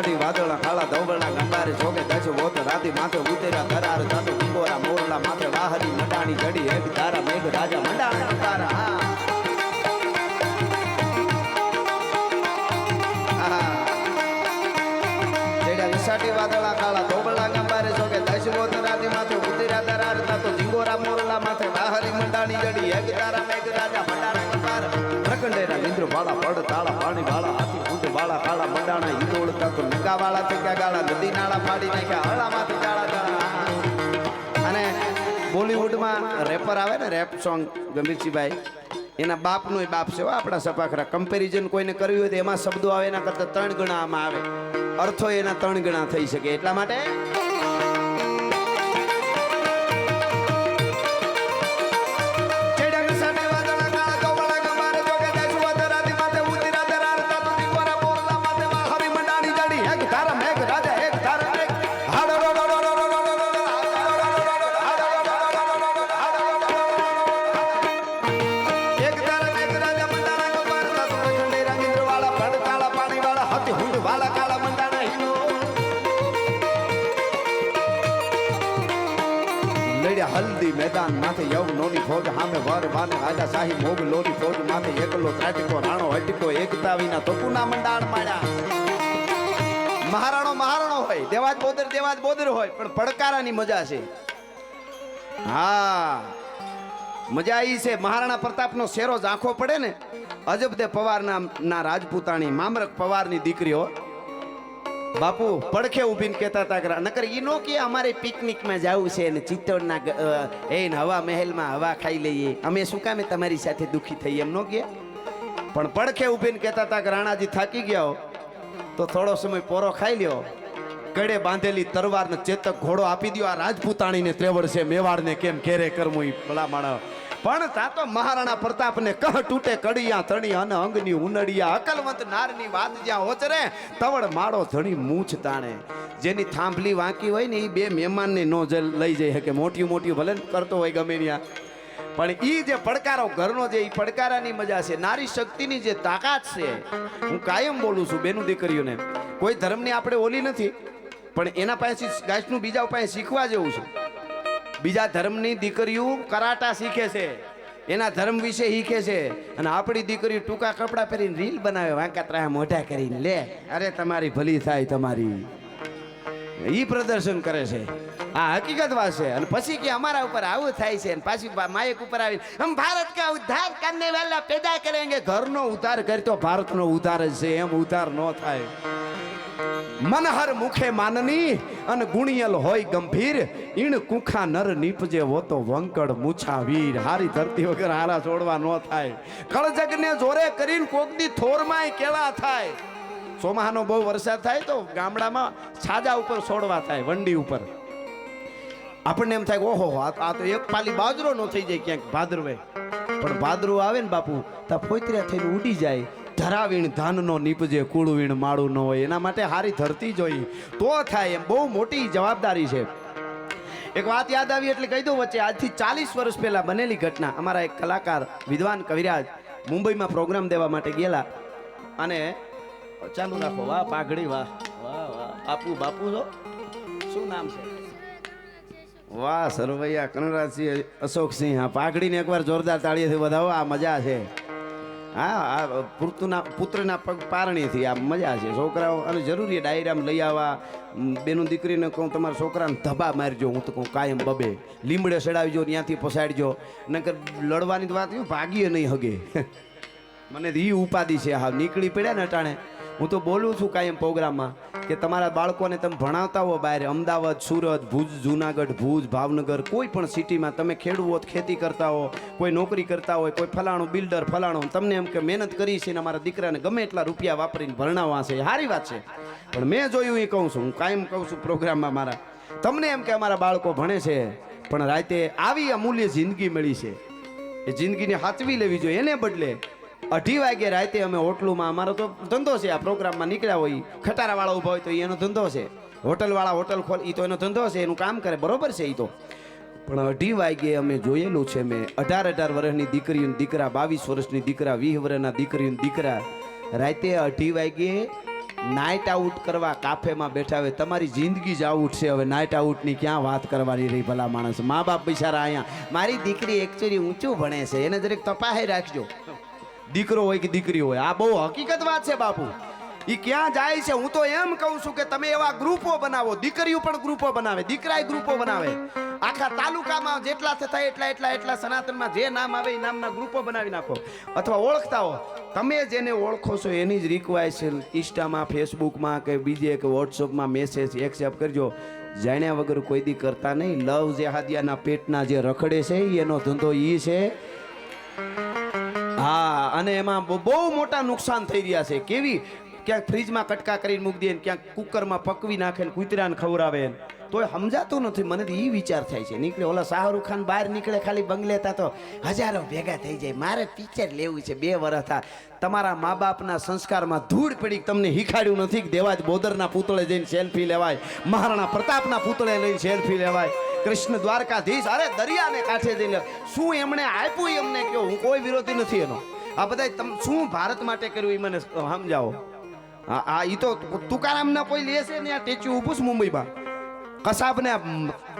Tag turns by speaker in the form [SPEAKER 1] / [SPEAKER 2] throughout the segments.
[SPEAKER 1] અષાઢી વાદળા કાળા ધવળા ગંડારે જોગે દસ વોત રાતી માથે ઉતેરા ધરાર સાધુ કુંગોરા મોરલા માથે વાહરી મટાણી ચડી એક તારા મેઘ રાજા મંડાણા તારા. સાટી વાદળા કાળા ધોબળા ગંબારે જોગે દશવો તરાતી માથે ઉતરા દરાર તો જીંગોરા મોરલા માથે બાહરી મંડાણી જડી એક તારા મેઘ રાજા મંડાણા કપાર પ્રકંડેરા ઇન્દ્ર વાળા પડ તાળા નદી ફાડી નાખ્યા. હળામાંથી ગાળા ગાળા. અને બોલિવૂડમાં રેપર આવે ને રેપ સોંગ ગંભીરસિંહભાઈ એના બાપનો બાપ છે. આપણા સપાખરા કમ્પેરિઝન કોઈને કર્યું હોય તો એમાં શબ્દો આવે, એના કરતાં ત્રણ ગણા આમાં આવે. અર્થો એના ત્રણ ગણા થઈ શકે. એટલા માટે લોની ફોજ માથે એકલો ત્રાટકો રાણો હટકો એકતા વિના તપુના મંડાણ માળ્યા. મહારાણો મહારાણો હોય, દેવાજ બોદર દેવાજ બોદર હોય, પણ પડકારાની મજા છે. હા, મજા એ છે, મહારાણા પ્રતાપનો શેરો ઝાંખો પડે ને, અજબ તે પવાર નામ ના રાજપૂતાણી મામરક પવારની દીકરીઓ. બાપુ, પડખે ઊભીને કહેતા હતા કે નકર ઈ નો કે અમારે પિકનિકમાં જવું છે ને ચિત્તોડના એ હવા મહેલમાં હવા ખાઈ લઈએ. અમે શું કામે તમારી સાથે દુખી થઈ? એમ નો કે? પણ પડખે ઊભીને કહેતા હતા કે રાણાજી થાકી ગયા તો થોડો સમય પોરો ખાઈ લ્યો. કડે બાંધેલી તરવારને ચેતક ઘોડો આપી દ્યો. આ રાજપૂતાણીને ત્રેવડ છે. મેવાડને કેમ કેરે કરવું એ ભલા માણસ. પણ તા તો મહારાણા પ્રતાપને કહ તૂટે કડિયા તણી અને અંગની ઉનડિયા, અકલવંત નારની વાત જ્યાં ઓચરે તવડ માળો ધણી મૂછ તાણે. જેની થાંભલી વાંકી હોય ને એ બે મહેમાનને નો લઈ જઈ શકે. મોટી મોટી ભલે કરતો હોય ગમે ત્યાં. પણ એ જે પડકારો ઘરનો જે એ પડકારાની મજા છે. નારી શક્તિની જે તાકાત છે, હું કાયમ બોલું છું બેનું દીકરીઓને. કોઈ ધર્મની આપણે ઓલી નથી, પણ એના પાસેથી ગાયનું બીજા પાસે શીખવા જેવું છે. બીજા ધર્મની દીકરીઓ કરાટા શીખે છે. એના ધર્મ વિશે શીખે છે. અને આપણી દીકરીઓ ટૂંકા કપડાં પહેરીને રીલ બનાવે, વાંકા ત્રાહા મોઢા કરીને, લે, અરે તમારી ભલી થાય તમારી. ઈ પ્રદર્શન કરે છે. આ હકીકત વાત છે. અને પછી કે અમારા ઉપર આવું થાય છે અને પાછી માયક ઉપર આવી હમ ભારત કા ઉદ્ધાર કરને વાલા પેદા કરેંગે. ઘરનો ઉધાર કરતો ભારતનો ઉધાર જ છે. એમ ઉધાર ન થાય. મનહર મુખે માનની અને ગુણિયલ હોય ગંભીર. ઈણ કુખા નર નીપજે wo તો વંકડ મૂછા વીર. હારી ધરતી વગર હારા છોડવા ન થાય. કળજગને જોરે કરીને કોકદી થોરમાંય કેળા થાય. ચોમાહાનો બહુ વરસાદ થાય તો ગામડામાં છાજા ઉપર છોડવા થાય, વંડી ઉપર. આપણને એમ થાય ઓહો, આ તો એક પાલી બાજરો નો થઈ જાય ક્યાંક ભાદરવે. પણ ભાદરું આવે ને બાપુ, તા ફોતર્યા થઈને ઉડી જાય. ધરાવીણ ધાનનો નીપજે કુળવીણ માળું ન હોય, એના માટે હારી ધરતી જોઈ. તો થાય એમ બહુ મોટી જવાબદારી છે. એક વાત યાદ આવી એટલે કહી દઉં વચ્ચે, આજથી ચાલીસ વર્ષ પહેલાં બનેલી ઘટના. અમારા એક કલાકાર વિદ્વાન કવિરાજ મુંબઈમાં પ્રોગ્રામ દેવા માટે ગયેલા. અને ચાલુ રાખો. વાહ, પાઘડી, વાહ વાહ વાહ. બાપુ બાપુ છો? શું નામ છે? વાહ, સરવૈયા, કનરાજસિંહ, અશોકસિંહ. હા પાઘડીને એકવાર જોરદાર તાળીએથી વધાવો, આ મજા છે. હા, આ પુત્રના પુત્રના પગ પારણીથી આ મજા છે. છોકરાઓ, અને જરૂરી ડાયરામાં લઈ આવવા. બેનું દીકરીને કહું, તમારા છોકરાને ધબા મારજો, હું તો કહું, કાયમ બબે. લીમડે ચડાવજો ત્યાંથી પસાડજો નકર લડવાની વાત ભાગીએ નહીં હગે. મને એ ઉપાધિ છે. હા, નીકળી પડ્યા ને અટાણે. હું તો બોલું છું કાયમ પ્રોગ્રામમાં. કે તમારા બાળકોને તમે ભણાવતા હો બહાર. અમદાવાદ, સુરત, ભુજ, જુનાગઢ, ભુજ, ભાવનગર, કોઈ પણ સિટીમાં તમે ખેડૂત ખેતી કરતા હો, કોઈ નોકરી કરતા હોય, કોઈ ફલાણું બિલ્ડર, ફલાણું તમને એમ કે મહેનત કરી છે ને અમારા દીકરાને ગમે એટલા રૂપિયા વાપરીને ભણાવવા છે. સારી વાત છે. પણ મેં જોયું એ કહું છું, હું કાયમ કહું છું પ્રોગ્રામમાં મારા. તમને એમ કે અમારા બાળકો ભણે છે, પણ રાતે આવી અમૂલ્ય જિંદગી મળી છે. એ જિંદગીને હાચવી લેવી જોઈએ. એને બદલે અઢી વાગે રાતે અમે હોટલુમાં, અમારો તો ધંધો છે, આ પ્રોગ્રામમાં નીકળ્યા હોય, ખટારાવાળા ઊભા હોય તો એનો ધંધો છે. હોટલવાળા હોટલ ખોલ એ તો એનો ધંધો છે, એનું કામ કરે, બરોબર છે એ તો. પણ અઢી વાગે અમે જોયેલું છે મેં, અઢાર અઢાર વર્ષની દીકરીઓને દીકરા, બાવીસ વર્ષની દીકરા, વીસ વર્ષના દીકરીઓને દીકરા. રાતે અઢી વાગે નાઇટ આઉટ કરવા કાફેમાં બેઠા હોય, તમારી જિંદગી જ આઉટ છે, હવે નાઇટ આઉટની ક્યાં વાત કરવાની રહી ભલા માણસ? મા બાપ બિચારા અહીંયા, મારી દીકરી એકચ્યુઅલી ઊંચું ભણે છે, એને દરેક તપાહે રાખજો. દીકરો હોય કે દીકરી હોય? આ બહુ હકીકત વાત છે બાપુ. એ ક્યાં જાય છે? હું તો એમ કહું છું કે તમે એવા ગ્રુપો બનાવો. દીકરીઓ પણ ગ્રુપો બનાવે, દીકરાય ગ્રુપો બનાવે. આખા તાલુકામાં જેટલા થાય એટલા એટલા એટલા સનાતનમાં જે નામ આવે એ નામના ગ્રુપો બનાવી નાખો. અથવા ઓળખતા હો તમે જેને ઓળખો છો એની જ રિક્વાયસ ઇન્સ્ટામાં ફેસબુકમાં કે બીજે કે વોટ્સઅપમાં મેસેજ એક્સેપ્ટ કરજો. જાણ્યા વગર કોઈ દી કરતા નહીં. લવ જેહાદિયાના પેટના જે રખડે છે એનો ધંધો એ છે. હા, અને એમાં બહુ મોટા નુકસાન થઈ રહ્યા છે. કેવી? ક્યાંક ફ્રીજમાં કટકા કરીને મૂકી દે ક્યાંક કુકરમાં પકવી નાખે ને કૂતરાને ખવડાવે ને. તોય સમજાતું નથી. મને એ વિચાર થાય છે. નીકળે ઓલા શાહરૂખ ખાન બહાર નીકળે ખાલી બંગલેતા તો હજારો ભેગા થઈ જાય. મારે પિક્ચર લેવું છે. બે વર્ષ થા. તમારા મા બાપના સંસ્કારમાં ધૂળ પડી તમને હિખાડ્યું નથી કે દેવાજ બોદરના પૂતળે જઈને સેલ્ફી લેવાય. મહારાણા પ્રતાપના પૂતળે લઈને સેલ્ફી લેવાય. કૃષ્ણ દ્વારકાધીશ, અરે દરિયાને કાંઠે જઈને. શું એમણે આપ્યું, એમને કહ્યું કહો હું કોઈ વિરોધી નથી એનો. આ બધા તમે શું ભારત માટે કર્યું એ મને સમજાવો. હા હા એ તો તુકારામના કોઈ લેશે ને આ ટેચ્યુ ઊભું છે મુંબઈમાં? કસાબને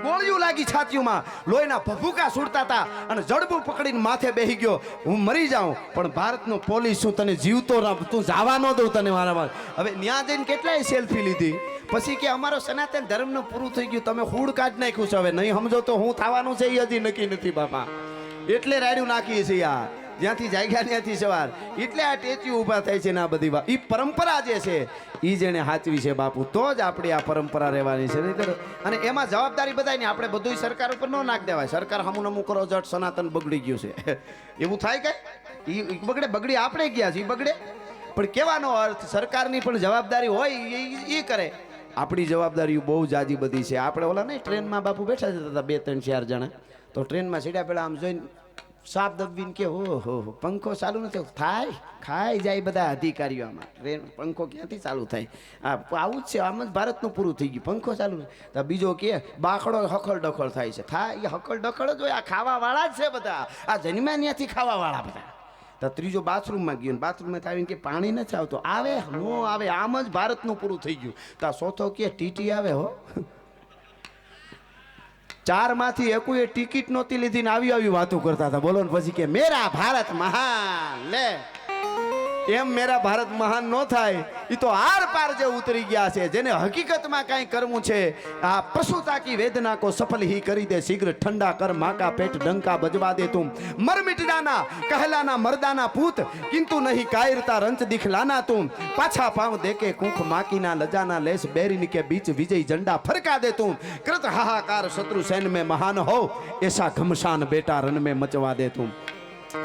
[SPEAKER 1] ગોળિયું લાગી છાતીઓમાં લોહીના ભભૂકા સુડતા હતા અને જડબું પકડીને માથે બેહી ગયો. હું મરી જાઉં, પણ ભારતનો પોલીસ શું તને જીવતો તું જવા ન દઉં તને મારા હવે ન્યા જઈને કેટલાય સેલ્ફી લીધી. પછી કે અમારો સનાતન ધર્મનું પૂરું થઈ ગયું, તમે હુડ કાઢ નાખ્યું છે હવે. નહીં સમજો તો હું થવાનું છે એ હજી નક્કી નથી, બાપા. એટલે રાડ્યું નાખીએ છીએ આ. જ્યાંથી જાગ્યા ત્યાંથી સવાર. એટલે આ ટેચ્યુ ઊભા થાય છે ને આ બધી વાત એ પરંપરા જે છે એ જેને સાચવી છે બાપુ. તો જ આપણી આ પરંપરા રહેવાની છે. નહીં અને એમાં જવાબદારી બધાની આપણે બધું સરકાર ઉપર ન નાખ દેવાય. સરકાર હમું નમું કરો, જટ સનાતન બગડી ગયું છે. એવું થાય કે એ બગડે, બગડી આપણે ગયા છે એ બગડે. પણ કહેવાનો અર્થ, સરકારની પણ જવાબદારી હોય એ એ કરે. આપણી જવાબદારીઓ બહુ જાજી બધી છે. આપણે ઓલા નહીં, ટ્રેનમાં બાપુ બેઠા જતા હતા બે, ત્રણ, ચાર જણા. તો ટ્રેનમાં સીડ્યા પહેલાં આમ જોઈને સાપ દબવીને કે હો હો પંખો ચાલુ નથી થાય, ખાઈ જાય બધા અધિકારીઓ આમાં. પંખો ક્યાંથી ચાલુ થાય? આ, આવું જ છે, આમ જ ભારતનું પૂરું થઈ ગયું. પંખો ચાલુ. તો બીજો કે, બાકડો હકળ ડખળ થાય છે. થાય, એ હખલ ડખળ જ હોય, આ ખાવાવાળા જ છે બધા. આ જન્મ્યા ત્યાંથી ખાવાવાળા બધા. તો ત્રીજો બાથરૂમમાં ગયો ને, બાથરૂમમાં આવીને કે પાણી નથી આવતું. આવે, નો આવે, આમ જ ભારતનું પૂરું થઈ ગયું. તો આ ચોથો કે, ટીટી આવે હો. ચારમાંથી એકોએ ટિકિટ નહોતી લીધી ને આવી આવી વાતો કરતા હતા. બોલો ને પછી કે, મેરા ભારત મહાન, લે. એમ મેરા ભારત મહાન ન થાય. એ તો આર પાર જે ઉતરી ગયા છે, જેને હકીકતમાં કઈ કરવું છે, આ પશુ તાકી વેદના કો સફલ હી કરી દે, શીઘ્ર ઠંડા કર, માકા પેટ ડંકા બજવા દે તું. મર મરમિટડાના કહેલાના, મરદાના પૂત, કિંતુ નહીં કાયરતા રંચ દિખલાના તું. પાછા પાવ દેકે કુંખ માકીના લજાના લેશ બેરીન કે બીચ વિજય ઝંડા ફરકા દે તું. કૃત હાહાકાર શત્રુ સૈન મે મહાન હો, એસા ઘમશાન બેટા રન મે મચવા દે તું.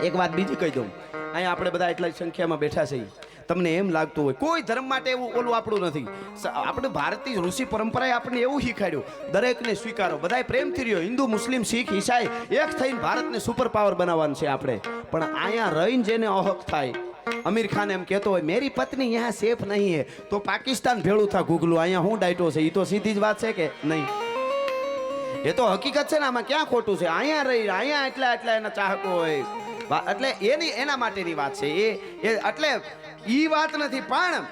[SPEAKER 1] એક વાત બીજી કહી દઉં. અહીંયા આપણે બધા એટલા સંખ્યામાં બેઠા છીએ. તમને એમ લાગતું હોય, કોઈ ધર્મ માટે એવું ઓલું આપણું નથી. આપણે ભારતીય ઋષિ પરંપરાએ આપણને એવું શીખવાડ્યું, દરેકને સ્વીકારો. બધાય પ્રેમથી રહ્યો. હિન્દુ, મુસ્લિમ, શીખ, ઈસાઈ, એક થઈને ભારતને સુપર પાવર બનાવવાનું છે આપણે. પણ અહીંયા રહીને જેને અહક થાય, અમીર ખાન એમ કહેતો હોય, મેરી પત્ની અહીંયા સેફ નહીં હે. તો પાકિસ્તાન ભેળું થા ગુગલું. અહીંયા હું ડાયટો છે? એ તો સીધી જ વાત છે કે નહીં? એ તો હકીકત છે ને, આમાં ક્યાં ખોટું છે? અહીંયા રહી, અહીંયા એટલા એટલા એના ચાહકો હોય. એટલે એની એના માટેની વાત છે. એ એ એટલે એ વાત નથી, પણ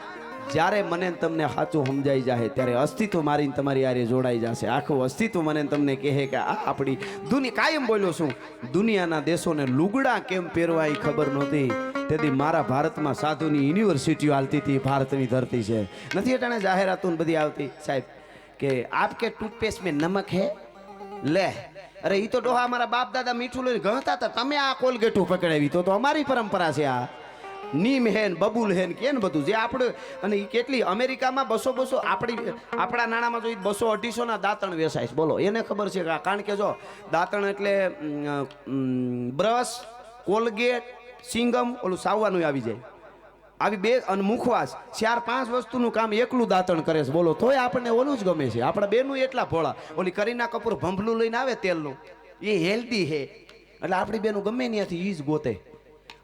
[SPEAKER 1] જ્યારે મને તમને સાચું સમજાઈ જાય ત્યારે અસ્તિત્વ મારીને તમારી યારે જોડાઈ જશે. આખું અસ્તિત્વ મને તમને કહે કે આ આપણી દુનિયા કાયમ બોલ્યો છું, દુનિયાના દેશોને લુગડા કેમ પહેરવા એ ખબર નહોતી. તેથી મારા ભારતમાં સાધુની યુનિવર્સિટીઓ હાલતી હતી ભારતની ધરતી છે. નથી અટાણે જાહેરાતો બધી આવતી? સાહેબ, કે આપકે ટૂથપેસ્ટ મેં નમક હે? લે. અરે એ તો ડોહા અમારા બાપ દાદા મીઠું લઈને ગણતા હતા. તમે આ કોલગેટું પકડાવી તો તો અમારી પરંપરા છે આ. નીમ હેન બબુલ હેન કે બધું. જે આપણે અને એ કેટલી અમેરિકામાં બસો બસો આપણી આપણા નાણામાં જોઈએ બસો અઢીસોના દાંતણ વેસાય છે. બોલો, એને ખબર છે કારણ કે જો, દાંતણ એટલે બ્રશ, કોલગેટ, સિંગમ, ઓલું સાવવાનું આવી જાય. આવી બે અનમુખવાસ ચાર પાંચ વસ્તુનું કામ એકલું દાંતણ કરે છે. બોલો, તોય આપણને ઓલું જ ગમે છે. આપણા બેનું એટલા ભોળા. ઓલી કરીના કપૂર ભંભલું લઈને આવે તેલનું. એ હેલ્ધી હે. એટલે આપણી બેનું ગમે ત્યાંથી એ જ ગોતે.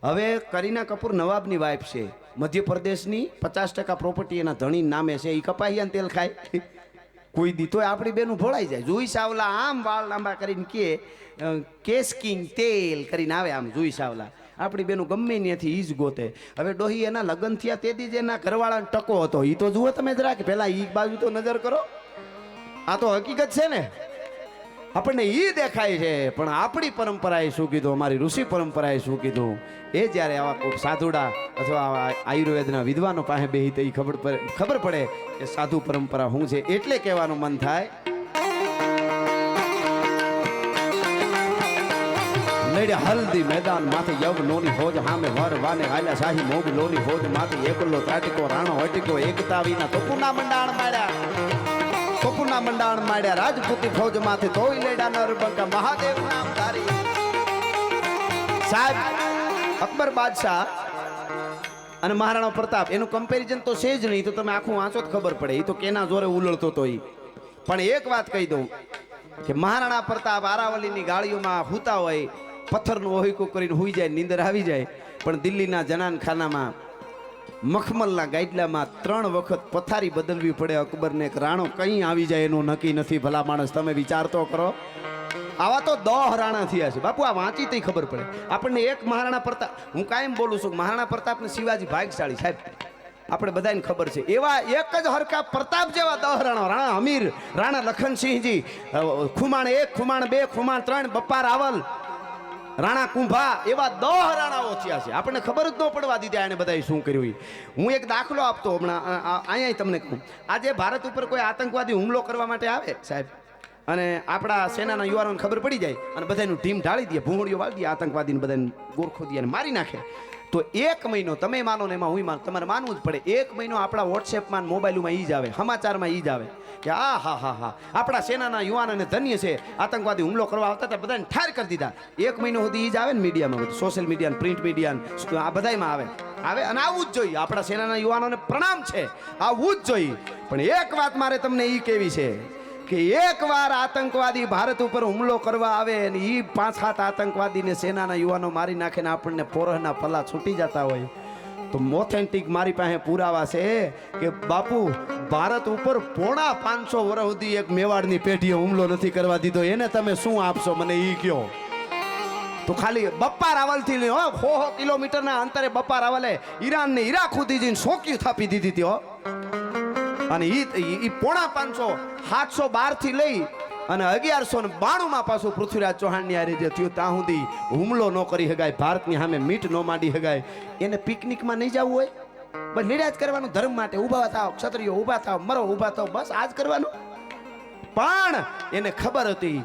[SPEAKER 1] હવે કરીના કપૂર નવાબની વાઇફ છે. મધ્યપ્રદેશની પચાસ ટકા પ્રોપર્ટી એના ધણી નામે છે. એ કપાહિયાનું તેલ ખાય. કોઈ દી તોય આપણી બેનું ભોળાઈ જાય. જોઈ સાવલા આમ વાળ લાંબા કરીને કે કેસ કિંગ તેલ કરીને આવે આમ જોઈ સાવલા. આપણી બેનું ગમે ત્યાંથી ઈ જ ગોતે. હવે ડોહી એના લગ્ન થયા તેથી જ એના ઘરવાળાનો ટકો હતો. એ તો જુઓ તમે જરા કે પહેલાં ઈ બાજુ તો નજર કરો. આ તો હકીકત છે ને. આપણને એ દેખાય છે, પણ આપણી પરંપરાએ શું કીધું? અમારી ઋષિ પરંપરાએ શું કીધું? એ જ્યારે આવા કોઈક સાધુડા અથવા આવા આયુર્વેદના વિદ્વાનો પાસે બેહી તો એ ખબર પડે ખબર પડે કે સાધુ પરંપરા શું છે? એટલે કહેવાનું મન થાય નડે હલ્દી મેદાન માથે યવ લોની હોજ હામે વર વાને હાલ્યા શાહી મોગ લોની હોજ માથે એકલો ત્રાટિકો, રાણો હટકો એકતા વિના તપુના મંડાણ માડ્યા તપુના મંડાણ માડ્યા રાજપૂતી ફોજ માથે તોય લેડા નરબંકા મહાદેવ નામ ધારી. સાહેબ, અકબર બાદશાહ અને મહારાણા પ્રતાપ, એનું કમ્પેરિઝન તો છે જ નહીં, તો તમે આખું વાંચો જ ખબર પડે. એ તો કેના જોરે ઉલળતો તો એ પણ એક વાત કહી દઉં કે મહારાણા પ્રતાપ આરાવલીની ગાળીઓમાં હુતા હોય પથ્થરનું ઓહિકું કરીને હોઈ જાય, નીંદર આવી જાય. પણ દિલ્હીના જનાનખાનામાં, મખમલના ગાઈડલામાં ત્રણ વખત પથારી બદલવી પડે અકબરને. એક રાણો કંઈ આવી જાય એનું નક્કી નથી, ભલા માણસ, તમે વિચારતો કરો. આવા તો દહ રાણા થયા છે. બાપુ, આ વાંચી તઈ ખબર પડે. આપણને એક મહારાણા પ્રતાપ, હું કાયમ બોલું છું, મહારાણા પ્રતાપને શિવાજી ભાગશાળી સાહેબ. આપણે બધાને ખબર છે. એવા એક જ હરકા પ્રતાપ જેવા દહ રાણા. રાણા અમીર, રાણા લખનસિંહજી ખુમાણ એક, ખુમાણ બે, ખુમાણ ત્રણ, બપ્પા રાવલ. રાણા કુંભા એવા દહ રાણાઓ થયા છે. આપણને ખબર જ ન પડવા દીધા એને બધાએ શું કર્યું. હું એક દાખલો આપતો હમણાં અહીંયા તમને કહું. આજે ભારત ઉપર કોઈ આતંકવાદી હુમલો કરવા માટે આવે? સાહેબ, અને આપણા સેનાના યુવાનોને ખબર પડી જાય અને બધાનું ટીમ ઢાળી દે. ભૂંગળીઓ વાળી દે આતંકવાદીને બધાને ગોરખો દે અને મારી નાખે. તો એક મહિનો, તમે માનો ને એમાં હું માનો, તમારે માનવું જ પડે. એક મહિનો આપણા વોટ્સએપમાં મોબાઈલમાં ઈ જ આવે, સમાચારમાં ઈ જ આવે. કે આ હા હા હા. આપણા સેનાના યુવાનોને ધન્ય છે, આતંકવાદી હુમલો કરવા આવતા હતા, બધાને ઠાર કરી દીધા. એક મહિનો સુધી ઈ જ આવે ને મીડિયામાં સોશિયલ મીડિયા પ્રિન્ટ મીડિયા આ બધામાં આવે. આવે અને આવું જ જોઈએ. આપણા સેનાના યુવાનોને પ્રણામ છે. આવું જ જોઈએ. પણ એક વાત મારે તમને ઈ કેવી છે કે એકવાર આતંકવાદી ભારત ઉપર હુમલો કરવા આવે અને એ પાંચ સાત આતંકવાદીને સેનાના યુવાનો મારી નાખીને આપણને પોરહના પલ્લા છૂટી જતા હોય, તો મોથેન્ટિક મારી પાસે પુરાવા છે કે બાપુ, ભારત ઉપર પોણા પાંચસો વર્ષ સુધી એક મેવાડની પેઢીએ હુમલો નથી કરવા દીધો. એને તમે શું આપશો? મને ઈ કયો તો ખાલી બપ્પા રાવલથી નહીં હો હો કિલોમીટરના અંતરે બપ્પા રાવલે ઈરાનને ઈરાક સુધી જઈને સોક્યું થાપી દીધી હતી, હો. અને ઈ પોણા પાંચસો સાતસો બારથી લઈ અને અગિયારસો ને બાણું માં પાછું પૃથ્વીરાજ ચૌહાણની આરે જે થયું. ત્યાં સુધી હુમલો ન કરી હગાય, ભારતની સામે મીટ ન માંડી હગાય. એને પિકનિકમાં નહીં જવું હોય? બસ નિરાજ કરવાનું, ધર્મ માટે ઊભા થાવ ક્ષત્રિયો ઊભા થાવ મરો ઊભા થાવ બસ આજ કરવાનું. પણ એને ખબર હતી,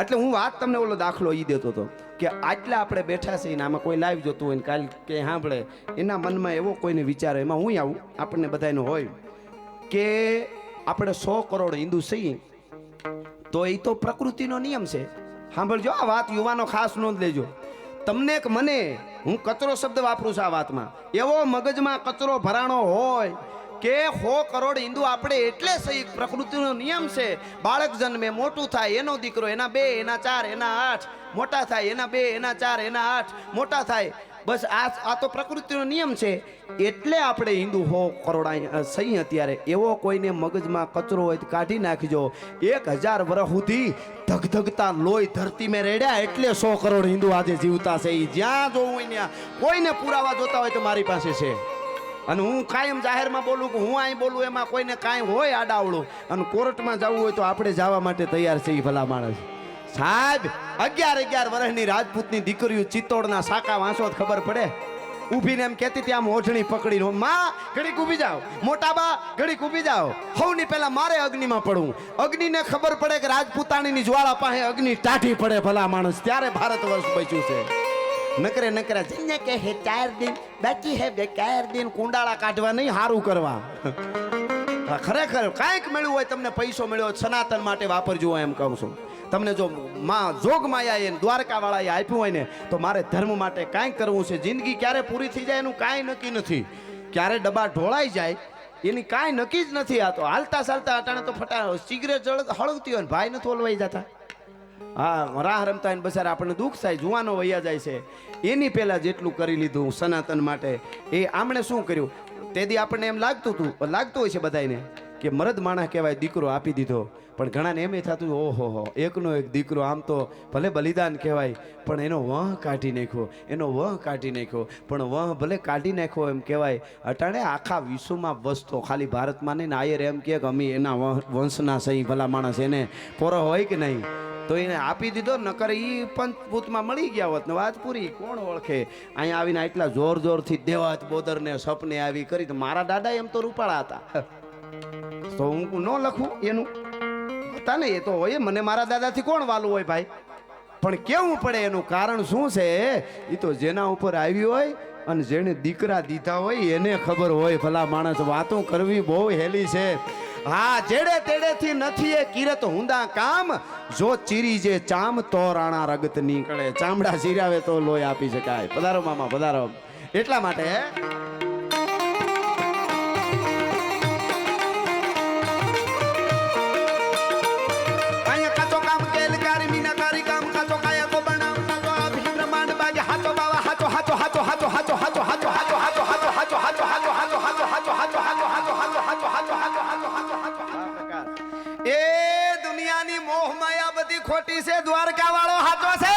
[SPEAKER 1] એટલે હું વાત તમને ઓલો દાખલો એ દેતો હતો, કે આટલા આપણે બેઠા છીએ આમાં કોઈ લાઈવ જોતું હોય ને કાલ કે સાંભળે, એના મનમાં એવો કોઈને વિચાર એમાં હું આવું, આપણને બધાનો હોય. કે આપણે સો કરોડ હિન્દુ છીએ, તો એ તો પ્રકૃતિનો નિયમ છે. સાંભળજો, આ વાત યુવાનો ખાસ નોંધ લેજો. તમને એક મને, હું કચરો શબ્દ વાપરું છું આ વાતમાં. એવો મગજમાં કચરો ભરાણો હોય કે સો કરોડ હિન્દુ આપણે એટલે સહી, પ્રકૃતિનો નિયમ છે. બાળક જન્મે, મોટું થાય, એનો દીકરો, એના બે, એના ચાર, એના આઠ. મોટા થાય, એના બે, એના ચાર, એના આઠ. મોટા થાય બસ આ આ તો પ્રકૃતિનો નિયમ છે. એટલે આપણે હિન્દુ હો કરોડ સહી અત્યારે. એવો કોઈને મગજમાં કચરો હોય તો કાઢી નાખજો. એક હજાર વર્ષ સુધી ધગધગતા લોહી ધરતી મેં રેડ્યા એટલે સો કરોડ હિન્દુ આજે જીવતા છે. એ જ્યાં જોવું હોય ત્યાં. કોઈને પુરાવા જોતા હોય તો મારી પાસે છે. અને હું કાયમ જાહેરમાં બોલું કે હું અહીં બોલું, એમાં કોઈને કાંઈ હોય આડાવડું. અને કોર્ટમાં જવું હોય તો આપણે જવા માટે તૈયાર છે એ ભલા માણસ. સાહેબ, અગિયાર અગિયાર વર્ષની રાજપૂતની દીકરીઓ ચિત્તોડના સાકા વાંચો ખબર પડે? ઊભીને એમ કહેતી ત્યાં આમ ઓઢણી પકડીને માં, ઘડીક ઊભી જાઓ. મોટા બા, ઘડીક ઊભી જાઓ. સૌની પહેલા મારે અગ્નિમાં પડવું. અગ્નિને ખબર પડે કે રાજપૂતાણીની જ્વાળા પાસે અગ્નિ ટાઢી પડે ભલા માણસ. ત્યારે ભારત વર્ષ બચ્યું છે. નકરે નકરે જઈને કે હે ચાર દિન બાકી હે બેકાર દિન, કુંડાળા કાઢવા નહીં, હારું કરવા. ખરેખર, કાંઈક મળ્યું હોય, તમને પૈસો મળ્યો સનાતન માટે વાપરજો એમ કહું છું. તમને જો માં જોગ માયાએ ને દ્વારકાવાળાએ આપ્યું હોય ને, તો મારે ધર્મ માટે કાંઈક કરવું છે? જિંદગી ક્યારે પૂરી થઈ જાય એનું કાંઈ નક્કી નથી. ક્યારે ડબ્બા ઢોળાઈ જાય, એની કાંઈ નક્કી જ નથી આ તો. હાલતા ચાલતા અટાણે તો ફટા સિગરેટ હળવતી હોય ને ભાઈ નથી ઓલવાઈ જતા. હા, રાહ રમતા હોય ને આપણને દુઃખ થાય, જુવાનો વૈયા જાય છે. એની પહેલાં જેટલું કરી લીધું સનાતન માટે. એ આમણે શું કર્યું? તેથી આપણને એમ લાગતું હતું, લાગતું હોય છે બધાને કે મરદ માણસ કહેવાય, દીકરો આપી દીધો. પણ ઘણાને એમ થતું, ઓહો હો, એકનો એક દીકરો, આમ તો ભલે બલિદાન કહેવાય, પણ એનો વહ કાઢી નાખ્યો, એનો વહ કાઢી નાખ્યો. પણ વહ ભલે કાઢી નાખ્યો એમ કહેવાય, અટાણે આખા વિશ્વમાં વસતો, ખાલી ભારતમાં નહીં આયર એમ કહે કે અમે એના વંશ- વંશના સહી ભલા માણસ, એને પોરો હોય કે નહીં? તો એને આપી દીધો, નકર એ પંચભૂતમાં મળી ગયા હોત ને વાત પૂરી કોણ ઓળખે? અહીંયા આવીને આટલા જોર જોરથી દેવાત બોદરને, સપને આવી કરી, તો મારા દાદા એમ તો રૂપાળા હતા. તો હું ન લખું એનું? હતા ને એ તો હોય, મને મારા દાદાથી કોણ વાલું હોય ભાઈ? પણ કેવું પડે એનું કારણ શું છે? એ તો જેના ઉપર આવ્યું હોય અને જેને દીકરા દીધા હોય, એને ખબર હોય. ભલા માણસ વાતો કરવી બહુ હેલી છે. હા, જેડે તેડેથી નથી એ કિરત હુંદા કામ, જો ચીરી જે ચામ તો રાણા રગત નીકળે. ચામડા ચીરાવે તો લોહી આપી શકાય. પધારો મામા, પધારો. એટલા માટે ખોટી છે દ્વારકા વાળો હાચો છે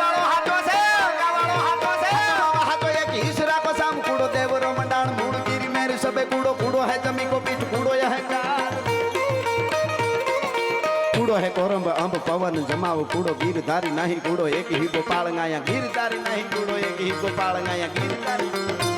[SPEAKER 1] વાળો હાચો છે વાળો હાચો છે. હાચો એક હિસ રાખો સામ કૂડો દેવરો મંડાણ, મૂળ ગીરી મેર સબે કૂડો કૂડો હે જમી કો પીઠ, કૂડો હે કાર કૂડો હે કોરંબ હિગો ગોપાળ ગાયા ગીર ધારી નહીં, કૂડો એક હિગો ગોપાળ ગાયા ગીર ધારી